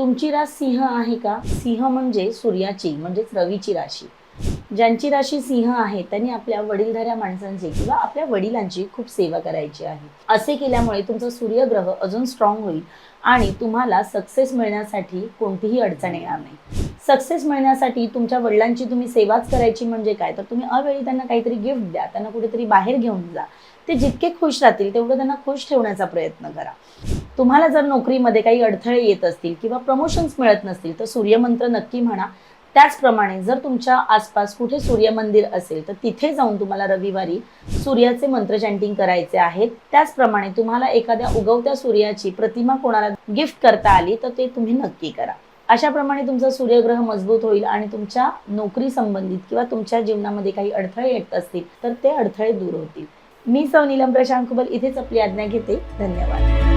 तुमची रास सिंह आहे का? सिंह म्हणजे सूर्याची म्हणजेच रवीची राशी. ज्यांची राशी सिंह आहे त्यांनी आपल्या वडीलधाऱ्या माणसांची किंवा आपल्या वडिलांची खूप सेवा करायची आहे. असे केल्यामुळे तुमचा सूर्यग्रह अजून स्ट्रॉंग होईल आणि तुम्हाला सक्सेस मिळण्यासाठी कोणतीही अडचण येणार नाही. सक्सेस मिळण्यासाठी तुमच्या वडिलांची तुम्ही सेवाच करायची म्हणजे काय? तर तुम्ही अवेळी त्यांना काहीतरी गिफ्ट द्या त्यांना कुठेतरी बाहेर घेऊन जा. ते जितके खुश राहतील तेवढं त्यांना खुश ठेवण्याचा प्रयत्न करा. तुम्हाला जर नोकरीमध्ये काही अडथळे येत असतील किंवा प्रमोशन्स मिळत नसतील तर सूर्यमंत्र नक्की म्हणा. त्याचप्रमाणे जर तुमच्या आसपास कुठे सूर्यमंदिर असेल तर तिथे जाऊन तुम्हाला रविवारी सूर्याचे मंत्र चॅन्टिंग करायचे आहेत. त्याचप्रमाणे तुम्हाला एखाद्या उगवत्या सूर्याची प्रतिमा कोणाला गिफ्ट करता आली तर ते तुम्ही नक्की करा. अशाप्रमाणे तुमचा सूर्यग्रह मजबूत होईल आणि तुमच्या नोकरी संबंधित किंवा तुमच्या जीवनामध्ये काही अडथळे येत असतील तर ते अडथळे दूर होतील. मी सौ नीलम प्रशांत कुबल इथेच आपली आज्ञा घेते. धन्यवाद.